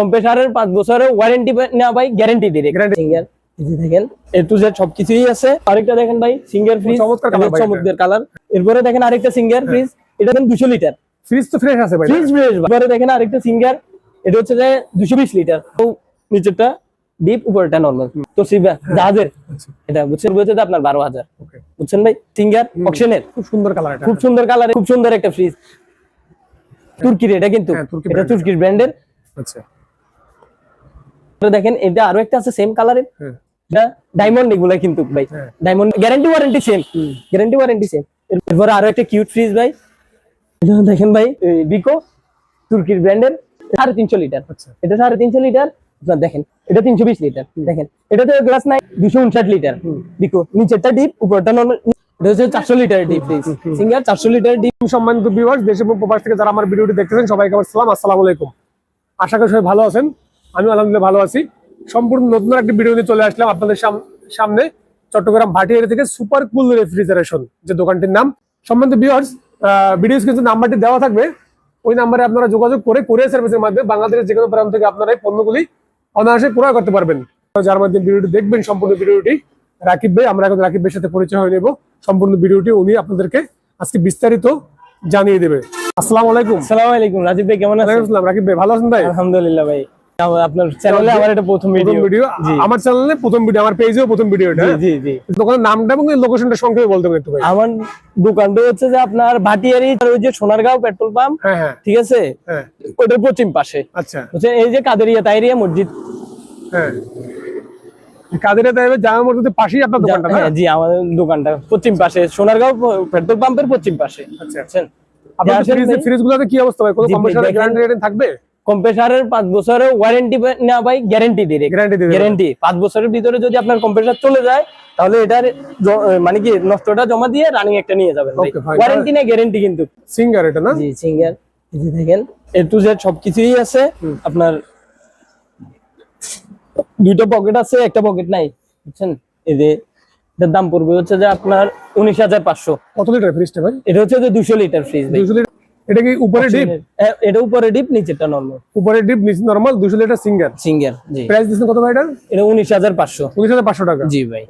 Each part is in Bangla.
কম্প্রেসারের পাঁচ বছরের ওয়ারেন্টি না ভাই গ্যারেন্টি Guarantee। সিঙ্গেল দেখেন এ টু জেড সবকিছুই আছে। আরেকটা দেখেন ভাই সিঙ্গেল ফ্রিজ চমৎকার। চমৎকার কালার এরপরে দেখেন আরেকটা সিঙ্গেল ফ্রিজ এটা দেখেন দুশো লিটার ফ্রিজ তো ফ্রেশ আছে ভাই। ফ্রিজ ফ্রিজ এরপরে দেখেন আরেকটা সিঙ্গার এটা হচ্ছে যে দুশো বিশ লিটার তো নিচেরটা ডিপ উপরটা নর্মাল তো সিবা জাহাজের। আচ্ছা, এটা বুঝছেন বলছে আপনার বারো হাজার। বুঝছেন ভাই? সিঙ্গার অকশনের খুব সুন্দর কালার খুব সুন্দর কালার খুব সুন্দর একটা ফ্রিজ তুর্কির এটা কিন্তু। হ্যাঁ, এটা তুর্কির ব্র্যান্ডের আচ্ছা। দেখেন এটা আরও একটা আছে সেম কালারের এটা ডায়মন্ড এগুলা কিন্তু ভাই। Diamond guarantee warranty same guarantee warranty same এরপরে আরও একটা কিউট ফ্রিজ ভাই। দেখেন ভাই বিকো তুর্কির ব্র্যান্ডের সাড়ে তিনশো লিটার আচ্ছা। এটা সাড়ে তিনশো লিটার আপনার দেখেন এটা তিনশো বিশ লিটার দেখেন এটাতে গ্লাস নাই দুশো উনষাট লিটার বিকো নিচেরটা ডিপ উপরটা নর্মাল চারশো লিটার ডিপ সিঙ্গার চারশো লিটার ডিপ সম্মানিত ভিউয়ার্স দেশ এবং প্রবাস থেকে যারা আমার ভিডিওটি দেখতেছেন সবাইকে আমার সালাম আসসালামু আলাইকুম। আশা করি সবাই ভালো আছেন। আমি আলহামদুলিল্লাহ ভালো আছি। সম্পূর্ণ নতুন একটি ভিডিও নিয়ে চলে আসলাম আপনাদের সাম- সামনে। চট্টগ্রাম ভাটিয়ারি থেকে সুপার কুল রেফ্রিজারেশন যে দোকানটির নাম। সম্বন্ধে ভিউয়ার্স ভিডিও কিন্তু নাম্বারটি দেওয়া থাকবে। ওই নাম্বারে আপনারা যোগাযোগ করে কোরিয়ার সার্ভিসের মাধ্যমে বাংলাদেশের যে কোনো প্রান্ত থেকে আপনারা এই পণ্যগুলি অনায়াসে ক্রয় করতে পারবেন। যার মাধ্যমে ভিডিওটি দেখবেন সম্পূর্ণ ভিডিওটি রাকিব ভাই আমরা এখন রাকিব ভাইয়ের সাথে পরিচয় হয়ে নেব। সম্পূর্ণ ভিডিওটি উনি আপনাদেরকে আজকে বিস্তারিত জানিয়ে দেবে। আসসালামু আলাইকুম। আসসালামু আলাইকুম রাজীব ভাই কেমন আছেন? রাকিব ভাই ভালো আছেন ভাই? আলহামদুলিল্লাহ ভাই। আপনার চ্যানেলে আমার এটা প্রথম প্রথম ভিডিও ভিডিও আমার চ্যানেলে প্রথম ভিডিও আমার পেজেও প্রথম ভিডিও এটা। জি জি জি। দোকানের নামটা এবং লোকেশনটা সংক্ষেপে বলতে হবে একটু ভাই। আমার দোকানটা হচ্ছে যে আপনার ভাটিয়ারি ওই যে সোনারগাঁও পেট্রোল পাম্প। হ্যাঁ হ্যাঁ। ঠিক আছে? হ্যাঁ। ওটার পশ্চিম পাশে। আচ্ছা। এই যে কাদেরিয়া তাইরিয়া মসজিদ। হ্যাঁ। কাদের তাইবে জামা মসজিদের পাশেই আপনার দোকানটা হ্যাঁ জি আমাদের দোকানটা পশ্চিম পাশে। সোনারগাঁও পেট্রোল পাম্পের পশ্চিম পাশে। আচ্ছা। আপনার গুলোতে কি অবস্থা ভাই? কোনো গ্যারান্টি থাকবে? কম্প্রেসারের পাঁচ বছরের ওয়ারেন্টি না ভাই গ্যারেন্টি ডিরেক্ট গ্যারান্টি গ্যারেন্টি পাঁচ বছরের ভিতরে যদি আপনার কম্প্রেসার চলে যায় তাহলে এটার মানে কি নষ্টটা জমা দিয়ে রানিং একটা নিয়ে যাবেন ওয়ারেন্টি না গ্যারেন্টি কিন্তু। সিঙ্গার এটা না? জি সিঙ্গার এই দেখেন এ টু জেড সবকিছুই আছে। আপনার দুইটা পকেট আছে একটা পকেট নাই বুঝছেন? এই যে এটার দাম পড়বে হচ্ছে যে আপনার উনিশ হাজার পাঁচশো। কত লিটার ফ্রিজটা ভাই? এটা হচ্ছে যে দুশো লিটার ফ্রিজ দুশো লিটার এটা কি উপরে ডিপ এটা উপরে ডিপ নিচেরটা নর্মাল উপরে ডিপ নিচে নরমাল দুশো লিটার সিঙ্গার সিঙ্গার জি। প্রাইস দিচ্ছেন কত ভাই এটা এটা উনিশ হাজার পাঁচশো। উনিশ হাজার পাঁচশো টাকা। জি ভাই।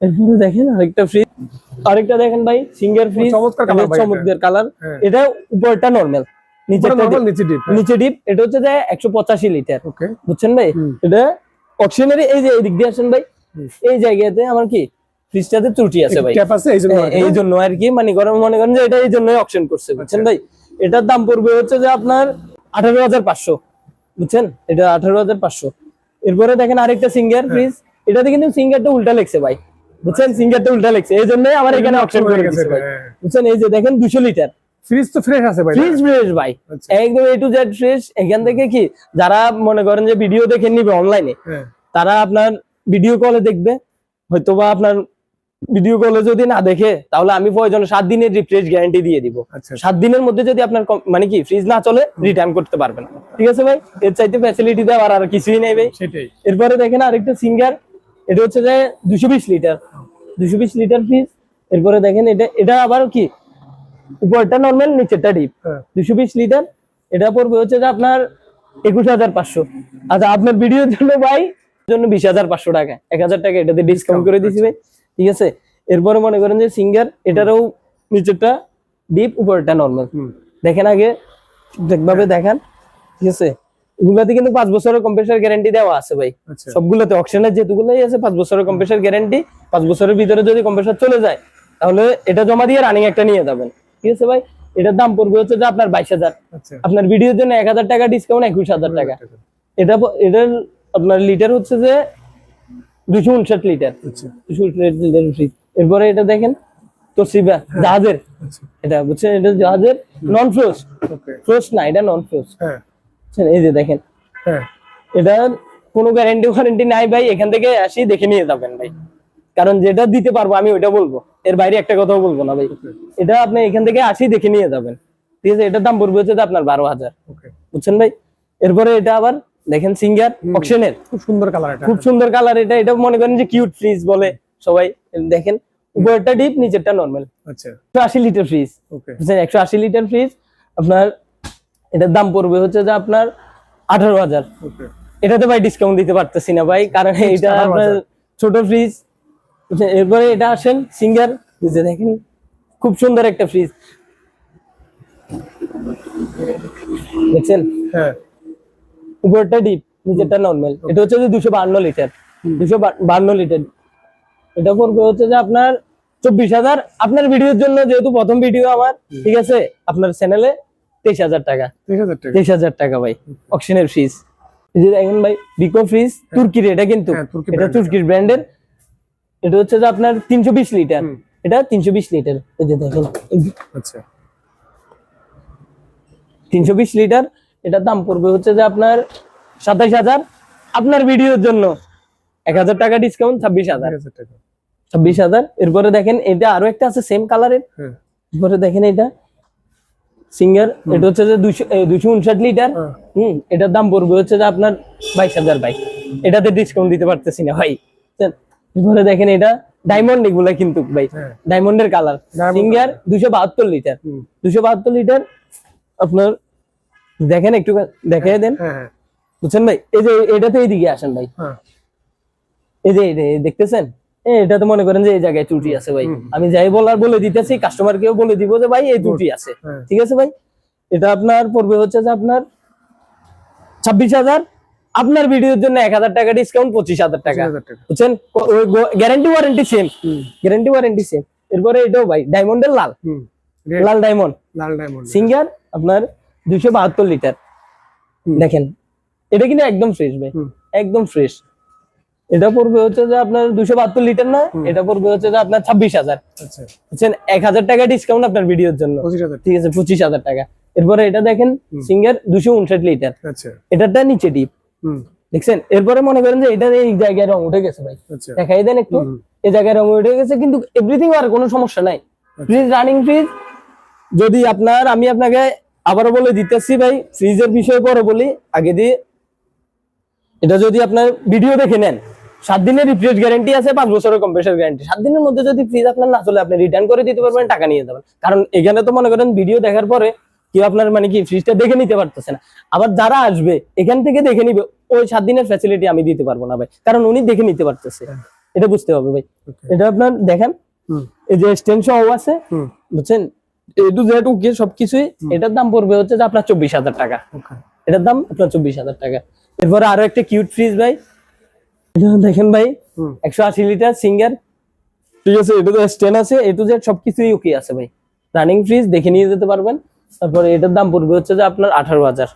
এরপরে দেখেন আরেকটা ফ্রিজ আরেকটা দেখেন ভাই সিঙ্গার ফ্রিজ চমৎকার এটা। চমৎকার কালার হ্যাঁ। এটা উপরটা নর্মাল নিচেরটা নরমাল নিচে ডিপ নিচে ডিপ এটা হচ্ছে যে একশো পঁচাশি লিটার ওকে বুঝছেন ভাই? এটা অপশনারি এই যে এদিক দিয়ে আসেন ভাই এই জায়গাতে আমার কি ফ্রিজটাতে ত্রুটি আছে ভাই। এই জন্য হ্যাঁ, এই জন্য আর কি মানে গরম মনে করেন যে এটা এই জন্যই অপশন করছে বুঝছেন ভাই? এটার দাম পড়বে হচ্ছে যে আপনার আঠারো হাজার পাঁচশো বুঝছেন? এটা আঠারো হাজার পাঁচশো। এরপরে দেখেন আরেকটা সিঙ্গার ফ্রিজ এটাতে কিন্তু সিঙ্গারটা উল্টা লেখছে ভাই বুঝছেন? সিঙ্গারটা উল্টা লেখছে। এই জন্যই আমার এখানে অপশন করে হয়ে গেছে দিচ্ছে ভাই। হ্যাঁ। বুঝছেন? এই যে দেখেন দুশো লিটার। ফ্রিজ তো ফ্রেশ আছে ভাই। ফ্রিজ ফ্রেশ ভাই। একদম এ টু জেড ফ্রেশ এখান থেকে কি যারা মনে করেন যে ভিডিও দেখে নিবে অনলাইনে হ্যাঁ। তারা আপনার ভিডিও কলে দেখবে হয়তোবা আপনার ভিডিও কলে যদি না দেখে তাহলে আমি প্রয়োজন সাত দিনের রিফ্রেশ গ্যারান্টি দিয়ে দিব। আচ্ছা সাত দিনের মধ্যে যদি আপনার মানে কি ফ্রিজ না চলে রিটার্ন করতে পারবেন ঠিক আছে ভাই? এর চাইতে ফ্যাসিলিটি দেওয়ার আর কিছুই নেই ভাই। সেটাই। এরপরে দেখেন আরেকটা সিঙ্গার এটা হচ্ছে যে দুশো বিশ লিটার দুশো বিশ লিটার ফ্রিজ এরপরে দেখেন এটা এটা আবার কি উপরটা নর্মাল নিচেরটা ডিপ হ্যাঁ। দুশো বিশ লিটার এটা পড়বে হচ্ছে যে আপনার একুশ হাজার পাঁচশো। আচ্ছা আপনার ভিডিওর জন্য ভাই জন্য বিশ হাজার পাঁচশো টাকা। এক হাজার টাকা এটাতে ডিসকাউন্ট করে দিছি ভাই। ঠিক আছে? এরপরে মনে করেন যে সিঙ্গার এটারও নিচেরটা ডিপ উপরটা নর্মাল দেখেন আগে ঠিকভাবে দেখান ঠিক আছে? এগুলাতে কিন্তু পাঁচ বছরের কম্প্রেসার গ্যারান্টি দেওয়া আছে ভাই। আচ্ছা। সবগুলোতে অপশনের যেগুলোই আছে পাঁচ বছরের কম্প্রেসার গ্যারান্টি পাঁচ বছরের ভিতরে যদি কম্প্রেসার চলে যায় তাহলে এটা জমা দিয়ে রানিং একটা নিয়ে যাবেন। ঠিক আছে ভাই? এটার দাম পড়বে হচ্ছে যে আপনার বাইশ হাজার। আচ্ছা। আপনার ভিডিওর জন্য এক হাজার টাকা ডিসকাউন্ট একুশ হাজার টাকা। এটা এটার আপনার লিটার হচ্ছে যে দুশো উনষাট লিটার। আচ্ছা। দুশো লিটার ফ্রিজ এরপরে এটা দেখেন তো সিবা জাহাজের। আচ্ছা। এটা বুঝছেন এটা জাহাজের নন ওকে ফ্রোস্ট না এটা নন হ্যাঁ। এই যে দেখেন। হ্যাঁ। এটা কোনো গ্যারান্টি ওয়ারেন্টি নাই ভাই এখান থেকে আসি দেখে নিয়ে যাবেন ভাই। কারণ যেটা দিতে পারব আমি ওইটা বলব। এর বাইরে একটা কথাও বলব না ভাই। এটা আপনি এখান থেকে আসি দেখে নিয়ে যাবেন। ঠিক আছে এটার দাম পড়বে হচ্ছে আপনার বারো হাজার। বুঝছেন ভাই? এরপরে এটা আবার দেখেন সিঙ্গার অকশনের। খুব সুন্দর কালার এটা। খুব সুন্দর কালার এটা। এটা মনে করেন যে কিউট ফ্রিজ বলে সবাই দেখেন। উপরটা ডিপ নিচেরটা নর্মাল আচ্ছা। একশো আশি লিটার ফ্রিজ ওকে বুঝছেন? একশো আশি লিটার ফ্রিজ আপনার এটার দাম পড়বে হচ্ছে যে আপনার আঠারো হাজার। ওকে এটাতে ভাই ডিসকাউন্ট দিতে পারতেছি না ভাই কারণ এটা আপনার ছোট ফ্রিজ এরপরে এটা আসেন সিঙ্গার বুঝতে দেখেন খুব সুন্দর একটা ফ্রিজ দেখছেন? হ্যাঁ। উপরটা ডিপ নিচেরটা নর্মাল এটা হচ্ছে যে দুশো বান্ন লিটার দুশো বান্ন লিটার এটা পড়বে হচ্ছে যে আপনার চব্বিশ হাজার। আপনার ভিডিওর জন্য যেহেতু প্রথম ভিডিও আমার ঠিক আছে? আপনার চ্যানেলে তেইশ হাজার টাকা। তেইশ হাজার টাকা। ভাই অকশনের ফ্রিজ যে দেখেন ভাই বিকো ফ্রিজ তুর্কির এটা কিন্তু। এটা তুর্কির ব্র্যান্ডের এটা হচ্ছে যে আপনার তিনশো বিশ লিটার এটা তিনশো বিশ লিটার এই যে দেখেন। আচ্ছা। তিনশো বিশ লিটার এটার দাম পড়বে হচ্ছে যে আপনার সাতাইশ হাজার। আপনার ভিডিওর জন্য এক হাজার টাকা ডিসকাউন্ট ছাব্বিশ হাজার। ছাব্বিশ হাজার। এরপরে দেখেন এটা আরও একটা আছে সেম কালারের হ্যাঁ। এরপরে দেখেন এটা সিঙ্গার এটা হচ্ছে যে দুশো দুশো উনষাট লিটার হম এটার দাম পড়বে হচ্ছে যে আপনার বাইশ হাজার বাইশ এটাতে ডিসকাউন্ট দিতে পারতেছি না ভাই। বুঝছেন? এরপরে দেখেন এটা ডায়মন্ড এগুলা কিন্তু ভাই। হ্যাঁ। ডায়মন্ডের কালার সিঙ্গার দুশো বাহাত্তর লিটার দুশো বাহাত্তর লিটার আপনার দেখেন একটু দেখিয়ে দেন। হ্যাঁ হ্যাঁ। বুঝছেন ভাই? এই যে এটাতে এইদিকে আসেন ভাই। হ্যাঁ। এই যে দেখতেছেন? এটা তো মনে করেন যে এই জায়গায় ত্রুটি আছে ভাই। আমি যাই বলার বলে দিতেছি কাস্টমারকেও বলে দিব যে ভাই এই ত্রুটি আছে। হ্যাঁ। ঠিক আছে ভাই? এটা আপনার পড়বে হচ্ছে যে আপনার ছাব্বিশ হাজার। আপনার ভিডিওর জন্য এক হাজার টাকা ডিসকাউন্ট পঁচিশ হাজার টাকা। বুঝছেন? Guarantee warranty same guarantee warranty same এরপরে এটাও ভাই ডায়মন্ডের লাল। লাল ডায়মন্ড লাল ডায়মন্ড সিঙ্গার আপনার দুইশো বাহাত্তর লিটার। দেখেন এটা কিন্তু একদম ফ্রেশ ভাই। একদম ফ্রেশ এটা পড়বে হচ্ছে যে আপনার দুশো বাহাত্তর লিটার না এটা পড়বে হচ্ছে যে আপনার ছাব্বিশ হাজার। আচ্ছা। বুঝছেন? এক হাজার টাকা ডিসকাউন্ট আপনার ভিডিওর জন্য। ঠিক আছে পঁচিশ হাজার টাকা। এরপরে এটা দেখেন সিঙ্গার দুশো উনষাট লিটার। আচ্ছা। এটারটা নিচে ডিপ দেখছেন? এরপরে মনে করেন যে এটা এই জায়গায় রং উঠে গেছে ভাই। আচ্ছা। দেখাই দেন একটু। এই জায়গায় রং উঠে গেছে কিন্তু এভরিথিং আর কোনো সমস্যা নাই। ফ্রিজ রানিং ফ্রিজ যদি আপনার আমি আপনাকে আবারও বলে দিতেছি ভাই ফ্রিজের বিষয়ে পরে বলি। আগে দিয়ে এটা যদি আপনার ভিডিও দেখে নেন সাত দিনের রিপ্লেস গ্যারান্টি আছে পাঁচ বছরের কম্প্রেসার গ্যারান্টি সাত দিনের মধ্যে যদি ফ্রিজ আপনার না চলে আপনি রিটার্ন করে দিতে পারবেন টাকা নিয়ে যাবেন কারণ এখানে তো মনে করেন ভিডিও দেখার পরে কি আপনার মানে কি ফ্রিজটা দেখে নিতে পারতেছে না। আবার যারা আসবে এখান থেকে দেখে নিবে ওই সাত দিনের ফ্যাসিলিটি আমি দিতে পারব না ভাই। কারণ উনি দেখে নিতে পারতেছে। এটা বুঝতে হবে ভাই। এটা আপনার দেখেন এই যে স্টেন সহ আছে বুঝছেন? এ টু জেড ওকে সবকিছুই এটার দাম পড়বে হচ্ছে যে আপনার চব্বিশ হাজার টাকা। এটার দাম আপনার চব্বিশ হাজার টাকা। এরপরে আরও একটা কিউট ফ্রিজ ভাই। দেখেন ভাই একশো আশি লিটার সিঙ্গার ঠিক আছে এটা তো স্টেন আছে এ টু জেড সবকিছুই ওকে আছে ভাই। রানিং ফ্রিজ দেখে নিয়ে যেতে পারবেন। তারপরে এটার দাম পড়বে হচ্ছে যে আপনার আঠারো হাজার।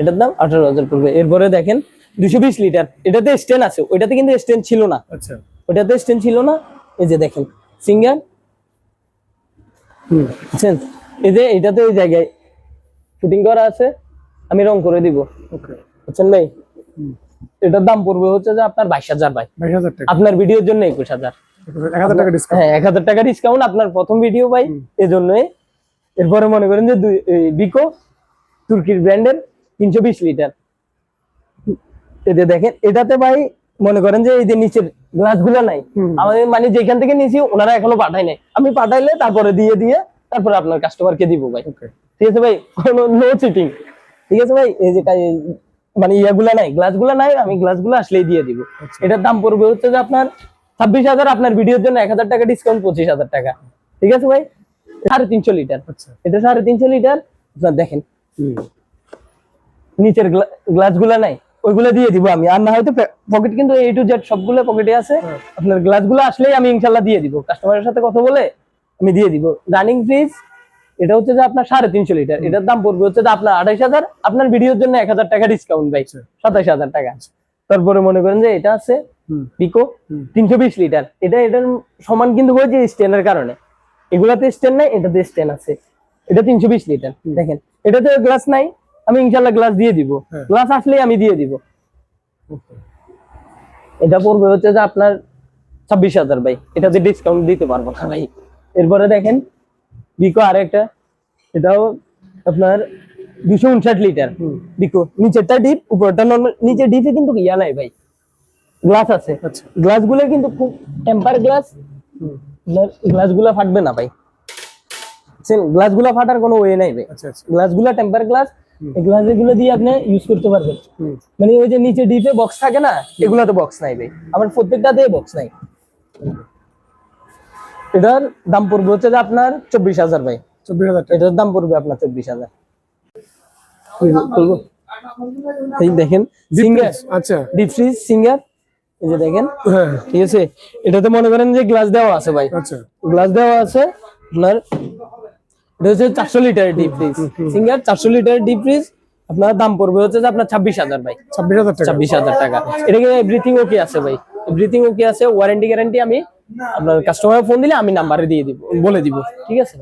এটার দাম আঠারো হাজার পড়বে। এরপরে দেখেন দুশো বিশ লিটার এটাতে স্টেন আছে ওইটাতে কিন্তু স্টেন ছিল না। আচ্ছা। ওইটাতে স্টেন ছিল না। এই যে দেখেন সিঙ্গার বুঝছেন? এই যে এটাতে এই জায়গায় শুটিং করা আছে আমি রং করে দিব। বুঝছেন ভাই? এটার দাম পড়বে হচ্ছে যে আপনার বাইশ হাজার ভাই। আপনার ভিডিওর জন্য একুশ হাজার। এক হাজার টাকা ডিসকাউন্ট হ্যাঁ এক হাজার টাকা ডিসকাউন্ট আপনার প্রথম ভিডিও ভাই। এই জন্যই এরপরে মনে করেন যে বিকো তুর্কির ব্র্যান্ডের তিনশো বিশ লিটার। এতে দেখেন এটাতে ভাই মনে করেন যে এই যে নিচের গ্লাসগুলো নাই আমাদের মানে যেখান থেকে নিয়েছি ওনারা এখনও পাঠায় নাই। আমি পাঠাইলে তারপরে দিয়ে দিয়ে তারপরে আপনার কাস্টমারকে দিব ভাই। ঠিক আছে ভাই? কোনো নো চিটিং ঠিক আছে ভাই? এই যে মানে ইয়াগুলা নাই গ্লাসগুলা নাই আমি গ্লাসগুলো আসলেই দিয়ে দিব। আচ্ছা। এটার দাম পড়বে হচ্ছে যে আপনার ছাব্বিশ হাজার আপনার ভিডিওর জন্য এক হাজার টাকা ডিসকাউন্ট পঁচিশ হাজার টাকা। ঠিক আছে ভাই? সাড়ে তিনশো লিটার। আচ্ছা। এটা সাড়ে তিনশো লিটার। আপনার দেখেন। নিচের গ্লাসগুলা নাই ওইগুলো দিয়ে দিব আমি। আর না হয়তো পকেট কিন্তু এ টু জেড সবগুলো পকেটে আছে। হ্যাঁ। আপনার গ্লাসগুলো আসলেই আমি ইনশাল্লাহ দিয়ে দিব। কাস্টমারের সাথে কথা বলে আমি দিয়ে দিব। রানিং ফ্রিজ এটা হচ্ছে যে আপনার সাড়ে তিনশো লিটার এটার দাম পড়বে হচ্ছে যে আপনার আঠাইশ হাজার। আপনার ভিডিওর জন্য এক হাজার টাকা ডিসকাউন্ট ভাই। আচ্ছা। সাতাইশ হাজার টাকা। তারপরে মনে করেন যে এটা আছে পিকো তিনশো বিশ লিটার এটা এটার সমান কিন্তু হয়েছে স্টেনের কারণে। এগুলাতে স্টেন নাই এটাতে স্টেন আছে। এটা তিনশো বিশ লিটার দেখেন এটাতে গ্লাস নাই। আমি ইনশাল্লাহ গ্লাস দিয়ে দিব। হ্যাঁ। গ্লাস আসলেই আমি দিয়ে দিব। এটা পড়বে হচ্ছে যে আপনার ছাব্বিশ হাজার ভাই। এটাতে ডিসকাউন্ট দিতে পারব না ভাই। এরপরে দেখেন বিকো আরেকটা। এটাও আপনার দুশো উনষাট লিটার বিকো নিচেরটা ডিপ উপরটা নর্মাল নিচে ডিপে কিন্তু ইয়া নাই ভাই। গ্লাস আছে। আচ্ছা। গ্লাসগুলো কিন্তু খুব টেম্পার গ্লাস গ্লাসগুলা ফাটবে না ভাই। গ্লাসগুলা ফাটার কোনো ওয়ে নাই ভাই। আচ্ছা আচ্ছা। গ্লাসগুলা টেম্পার গ্লাস গ্লাস এগুলো দিয়ে আপনি ইউজ করতে পারবেন। মানে ওই যে নিচে ডিপে বক্স থাকে না এগুলাতে বক্স নাই ভাই। আমার প্রত্যেকটাতে বক্স নাই। এটার দাম পড়বে হচ্ছে যে আপনার চব্বিশ হাজার ভাই। চব্বিশ হাজার এটার দাম পড়বে আপনার চব্বিশ হাজার। এই দেখেন সিঙ্গার আচ্ছা। ডিপ ফ্রিজ সিঙ্গার এই যে দেখেন হ্যাঁ। ঠিক আছে? এটাতে মনে করেন যে গ্লাস দেওয়া আছে ভাই। আচ্ছা। গ্লাস দেওয়া আছে আপনার এটা হচ্ছে চারশো লিটারের ডিপ ফ্রিজ সিঙ্গার চারশো লিটারের ডিপ ফ্রিজ আপনার দাম পড়বে হচ্ছে যে আপনার ছাব্বিশ হাজার ভাই। ছাব্বিশ হাজার ছাব্বিশ হাজার টাকা। এটাকে এভরিথিং ওকে আছে ভাই। এভরিথিং ওকে আছে ওয়ারেন্টি গ্যারান্টি আমি আপনার কাস্টমার ফোন দিলে আমি নাম্বারে দিয়ে দিব বলে দিব। ঠিক আছে?